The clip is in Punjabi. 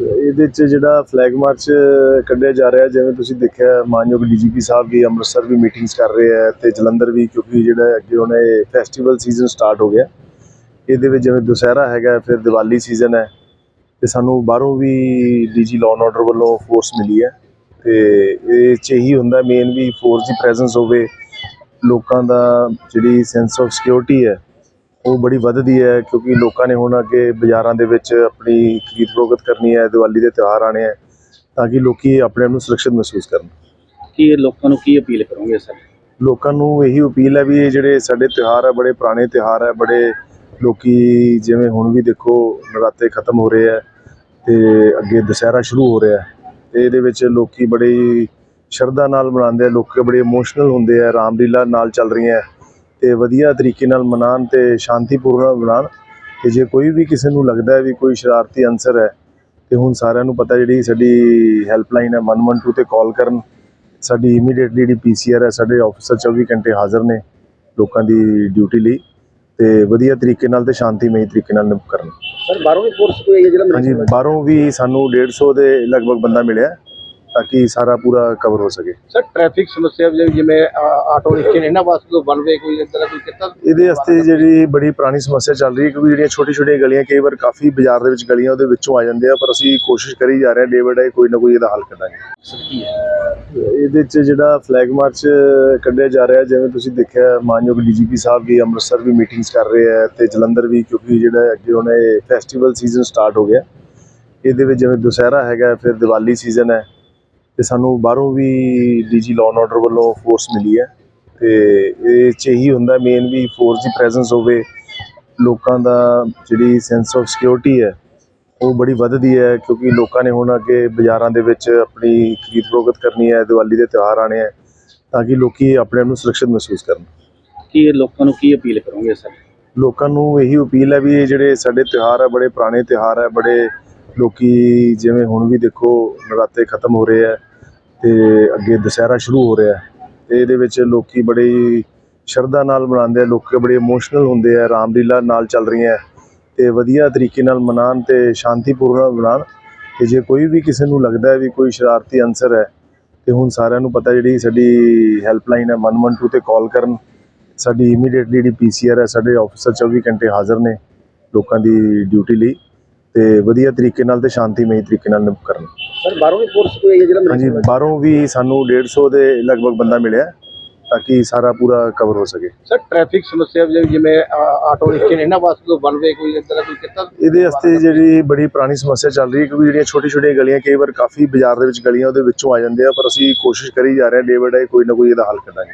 ਇਹਦੇ 'ਚ ਜਿਹੜਾ ਫਲੈਗ ਮਾਰਚ ਕੱਢਿਆ ਜਾ ਰਿਹਾ, ਜਿਵੇਂ ਤੁਸੀਂ ਦੇਖਿਆ, ਮਾਨਯੋਗ ਡੀਜੀਪੀ ਸਾਹਿਬ ਵੀ ਅੰਮ੍ਰਿਤਸਰ ਵੀ ਮੀਟਿੰਗਸ ਕਰ ਰਹੇ ਆ ਤੇ ਜਲੰਧਰ ਵੀ, ਕਿਉਂਕਿ ਜਿਹੜਾ ਅੱਗੇ ਹੁਣ ਇਹ ਫੈਸਟੀਵਲ ਸੀਜ਼ਨ ਸਟਾਰਟ ਹੋ ਗਿਆ। ਇਹਦੇ ਵਿੱਚ ਜਿਵੇਂ ਦੁਸਹਿਰਾ ਹੈਗਾ, ਫਿਰ ਦੀਵਾਲੀ ਸੀਜ਼ਨ ਹੈ ਤੇ ਸਾਨੂੰ ਬਾਹਰੋਂ ਵੀ ਡੀਜੀ ਲਾਅ ਐਂਡ ਆਰਡਰ ਵੱਲੋਂ ਫੋਰਸ ਮਿਲੀ ਹੈ ਤੇ ਇਹ 'ਚ ਇਹੀ ਹੁੰਦਾ ਮੇਨ ਵੀ ਫੋਰਸ ਦੀ ਪ੍ਰੈਜ਼ੈਂਸ ਹੋਵੇ, ਲੋਕਾਂ ਦਾ ਜਿਹੜੀ ਸੈਂਸ ਆਫ ਸਿਕਿਉਰਿਟੀ ਹੈ ਉਹ ਬੜੀ ਵੱਧਦੀ ਹੈ ਕਿਉਂਕਿ ਲੋਕਾਂ ਨੇ ਹੁਣ ਅੱਗੇ ਬਾਜ਼ਾਰਾਂ ਦੇ ਵਿੱਚ ਆਪਣੀ ਖਰੀਦ ਫਰੋਖਤ ਕਰਨੀ ਹੈ ਦੀਵਾਲੀ ਦੇ ਤਿਉਹਾਰ ਆਣੇ ਹੈ ਤਾਂ ਕਿ ਲੋਕੀ ਆਪਣੇ ਆਪ ਨੂੰ ਸੁਰੱਖਿਅਤ ਮਹਿਸੂਸ ਕਰਨ। ਕੀ ਇਹ ਲੋਕਾਂ ਨੂੰ ਕੀ ਅਪੀਲ ਕਰੋਗੇ ਸਰ? ਲੋਕਾਂ ਨੂੰ ਇਹੀ ਅਪੀਲ ਹੈ ਵੀ ਇਹ ਜਿਹੜੇ ਸਾਡੇ ਤਿਉਹਾਰ ਹੈ ਬੜੇ ਪੁਰਾਣੇ ਤਿਉਹਾਰ ਹੈ ਬੜੇ ਲੋਕੀ ਜਿਵੇਂ ਹੁਣ ਵੀ ਦੇਖੋ ਨਰਾਤੇ ਖਤਮ ਹੋ ਰਹੇ ਹੈ ਤੇ ਅੱਗੇ ਦੁਸਹਿਰਾ ਸ਼ੁਰੂ ਹੋ ਰਿਹਾ ਹੈ। ਤੇ ਇਹਦੇ ਵਿੱਚ ਲੋਕੀ ਬੜੀ ਸ਼ਰਧਾ ਨਾਲ ਮਨਾਉਂਦੇ ਆ ਲੋਕ ਬੜੇ ਇਮੋਸ਼ਨਲ ਹੁੰਦੇ ਆ ਰਾਮਲੀਲਾ ਨਾਲ ਚੱਲ ਰਹੀਆਂ ਤੇ ਵਧੀਆ ਤਰੀਕੇ ਨਾਲ ਮਨਾਉਣ ਤੇ ਸ਼ਾਂਤੀਪੂਰਨ ਮਨਾਉਣ। ਤੇ ਜੇ ਕੋਈ ਵੀ ਕਿਸੇ ਨੂੰ ਲੱਗਦਾ ਹੈ ਵੀ ਕੋਈ ਸ਼ਰਾਰਤੀ ਅਨਸਰ ਹੈ ਤੇ ਹੁਣ ਸਾਰਿਆਂ ਨੂੰ ਪਤਾ ਜਿਹੜੀ ਸਾਡੀ ਹੈਲਪਲਾਈਨ ਹੈ 112 ਤੇ ਕਾਲ ਕਰਨ। ਸਾਡੀ ਇਮੀਡੀਏਟਲੀ ਜਿਹੜੀ ਪੀਸੀਆਰ ਹੈ ਸਾਡੇ ਆਫੀਸਰ 24 ਘੰਟੇ ਹਾਜ਼ਰ ਨੇ ਲੋਕਾਂ ਦੀ ਡਿਊਟੀ ਲਈ। ਤੇ ਵਧੀਆ ਤਰੀਕੇ ਨਾਲ ਤੇ ਸ਼ਾਂਤੀਮਈ ਤਰੀਕੇ ਨਾਲ ਨਿਭ ਕਰਨ। ਸਰ ਬਾਹਰੋਂ ਵੀ ਫੋਰਸ ਕੋਈ ਹੈ ਜਿਹੜਾ ਹਾਂਜੀ ਬਾਹਰੋਂ ਵੀ ਸਾਨੂੰ 150 ਦੇ ਲਗਭਗ ਬੰਦਾ ਮਿਲਿਆ ਤਾਂ ਕਿ ਸਾਰਾ ਪੂਰਾ ਕਵਰ ਹੋ ਸਕੇ। ਸਰ ਟ੍ਰੈਫਿਕ ਸਮੱਸਿਆ ਜਿਵੇਂ- ਆਟੋ ਰਿਕਸ਼ੇ ਨੇ ਇਹਨਾਂ ਵਾਸਤੇ ਕੋਈ ਵਨ ਵੇ ਕੋਈ ਇਦਾਂ ਦਾ ਕੋਈ ਕੀਤਾ ਇਹਦੇ ਵਾਸਤੇ ਜਿਹੜੀ ਬੜੀ ਪੁਰਾਣੀ ਸਮੱਸਿਆ ਚੱਲ ਰਹੀ ਹੈ ਕਿਉਂਕਿ ਜਿਹੜੀਆਂ ਛੋਟੀ ਛੋਟੀਆਂ ਗਲੀਆਂ ਕਈ ਵਾਰ ਕਾਫੀ ਬਾਜ਼ਾਰ ਦੇ ਵਿੱਚ ਗਲੀਆਂ ਉਹਦੇ ਵਿੱਚੋਂ ਆ ਜਾਂਦੇ ਆ ਪਰ ਅਸੀਂ ਕੋਸ਼ਿਸ਼ ਕਰੀ ਜਾ ਰਹੇ ਹਾਂ ਡੇ ਬਾਏ ਡੇ ਕੋਈ ਨਾ ਕੋਈ ਇਹਦਾ ਹੱਲ ਕੱਢਾਂਗੇ ਇਹਦੇ 'ਚ ਜਿਹੜਾ ਫਲੈਗ ਮਾਰਚ ਕੱਢਿਆ ਜਾ ਰਿਹਾ ਜਿਵੇਂ ਤੁਸੀਂ ਦੇਖਿਆ ਮਾਨਯੋਗ ਡੀਜੀਪੀ ਸਾਹਿਬ ਵੀ ਅੰਮ੍ਰਿਤਸਰ ਵੀ ਮੀਟਿੰਗਸ ਕਰ ਰਹੇ ਆ ਤੇ ਜਲੰਧਰ ਵੀ ਕਿਉਂਕਿ ਜਿਹੜਾ ਅੱਗੇ ਉਹਨੇ ਫੈਸਟੀਵਲ ਸੀਜ਼ਨ ਸਟਾਰਟ ਹੋ ਗਿਆ। ਇਹਦੇ ਵਿੱਚ ਜਿਵੇਂ ਦੁਸਹਿਰਾ ਹੈਗਾ ਫਿਰ ਦੀਵਾਲੀ ਸੀਜ਼ਨ ਹੈ ਤੇ ਸਾਨੂੰ ਬਾਹਰੋਂ ਵੀ ਡੀਜੀ ਲਾਅ ਐਂਡ ਆਰਡਰ ਵੱਲੋਂ ਫੋਰਸ ਮਿਲੀ ਹੈ। ਤੇ ਇਹ 'ਚ ਇਹੀ ਹੁੰਦਾ ਮੇਨ ਵੀ ਫੋਰਸ ਦੀ ਪ੍ਰੈਜ਼ੈਂਸ ਹੋਵੇ ਲੋਕਾਂ ਦਾ ਜਿਹੜੀ ਸੈਂਸ ਆਫ ਸਿਕਿਉਰਿਟੀ ਹੈ ਉਹ ਬੜੀ ਵੱਧਦੀ ਹੈ ਕਿਉਂਕਿ ਲੋਕਾਂ ਨੇ ਹੁਣ ਅੱਗੇ ਬਾਜ਼ਾਰਾਂ ਦੇ ਵਿੱਚ ਆਪਣੀ ਖਰੀਦ ਫਰੋਖਤ ਕਰਨੀ ਹੈ ਦੀਵਾਲੀ ਦੇ ਤਿਉਹਾਰ ਆਣੇ ਹੈ ਤਾਂ ਕਿ ਲੋਕੀ ਆਪਣੇ ਆਪ ਨੂੰ ਸੁਰੱਖਿਅਤ ਮਹਿਸੂਸ ਕਰਨ। ਕੀ ਇਹ ਲੋਕਾਂ ਨੂੰ ਕੀ ਅਪੀਲ ਕਰੋਗੇ ਸਰ? ਲੋਕਾਂ ਨੂੰ ਇਹੀ ਅਪੀਲ ਹੈ ਵੀ ਇਹ ਜਿਹੜੇ ਸਾਡੇ ਤਿਉਹਾਰ ਹੈ ਬੜੇ ਪੁਰਾਣੇ ਤਿਉਹਾਰ ਹੈ ਬੜੇ ਲੋਕੀ ਜਿਵੇਂ ਹੁਣ ਵੀ ਦੇਖੋ ਨਰਾਤੇ ਖਤਮ ਹੋ ਰਹੇ ਹੈ ਤੇ ਅੱਗੇ ਦੁਸਹਿਰਾ ਸ਼ੁਰੂ ਹੋ ਰਿਹਾ ਹੈ। ਤੇ ਇਹਦੇ ਵਿੱਚ ਲੋਕੀ ਬੜੀ ਸ਼ਰਧਾ ਨਾਲ ਮਨਾਉਂਦੇ ਆ, ਲੋਕ ਬੜੇ ਇਮੋਸ਼ਨਲ ਹੁੰਦੇ ਆ, ਰਾਮਲੀਲਾ ਨਾਲ ਚੱਲ ਰਹੀਆਂ ਤੇ ਵਧੀਆ ਤਰੀਕੇ ਨਾਲ ਮਨਾਉਣ ਤੇ ਸ਼ਾਂਤੀਪੂਰਨ ਮਨਾਉਣ, ਤੇ ਜੇ ਕੋਈ ਵੀ ਕਿਸੇ ਨੂੰ ਲੱਗਦਾ ਹੈ ਵੀ ਕੋਈ ਸ਼ਰਾਰਤੀ ਅਨਸਰ ਹੈ, ਤੇ ਹੁਣ ਸਾਰਿਆਂ ਨੂੰ ਪਤਾ ਜਿਹੜੀ ਸਾਡੀ ਹੈਲਪਲਾਈਨ ਹੈ 112 ਤੇ ਕਾਲ ਕਰਨ, ਸਾਡੀ ਇਮੀਡੀਏਟਲੀ ਜਿਹੜੀ ਪੀਸੀਆਰ ਹੈ, ਸਾਡੇ ਆਫੀਸਰ 24 ਘੰਟੇ ਹਾਜ਼ਰ ਨੇ ਲੋਕਾਂ ਦੀ ਡਿਊਟੀ ਲਈ। ਤੇ ਵਧੀਆ ਤਰੀਕੇ ਨਾਲ ਤੇ ਸ਼ਾਂਤੀਮਈ ਤਰੀਕੇ ਨਾਲ ਨਿਭ ਕਰਨ। ਸਰ ਬਾਹਰੋਂ ਵੀ ਫੋਰਸ ਕੋਈ ਹੈ ਜਿਹੜਾ ਹਾਂਜੀ ਬਾਹਰੋਂ ਵੀ ਸਾਨੂੰ 150 ਦੇ ਲਗਭਗ ਬੰਦਾ ਮਿਲਿਆ ਤਾਂ ਕਿ ਸਾਰਾ ਪੂਰਾ ਕਵਰ ਹੋ ਸਕੇ। ਸਰ ਟ੍ਰੈਫਿਕ ਸਮੱਸਿਆ ਜਿਵੇਂ- ਆਟੋ ਰਿਕਸ਼ੇ ਇਹਨਾਂ ਵਾਸਤੇ ਕੋਈ ਵਨ ਵੇ ਕੋਈ ਇਦਾਂ ਕੋਈ ਕੀਤਾ? ਇਹਦੇ ਵਾਸਤੇ ਜਿਹੜੀ ਬੜੀ ਪੁਰਾਣੀ ਸਮੱਸਿਆ ਚੱਲ ਰਹੀ ਹੈ ਕਿਉਂਕਿ ਜਿਹੜੀਆਂ ਛੋਟੀ ਛੋਟੀਆਂ ਗਲੀਆਂ ਕਈ ਵਾਰ ਕਾਫੀ ਬਾਜ਼ਾਰ ਦੇ ਵਿੱਚ ਗਲੀਆਂ ਉਹਦੇ ਵਿੱਚੋਂ ਆ ਜਾਂਦੇ ਆ ਪਰ ਅਸੀਂ ਕੋਸ਼ਿਸ਼ ਕਰੀ ਜਾ ਰਹੇ ਹਾਂ ਡੇ ਬਾਏ ਕੋਈ ਨਾ ਕੋਈ ਇਹਦਾ ਹੱਲ ਕੱਢਾਂਗੇ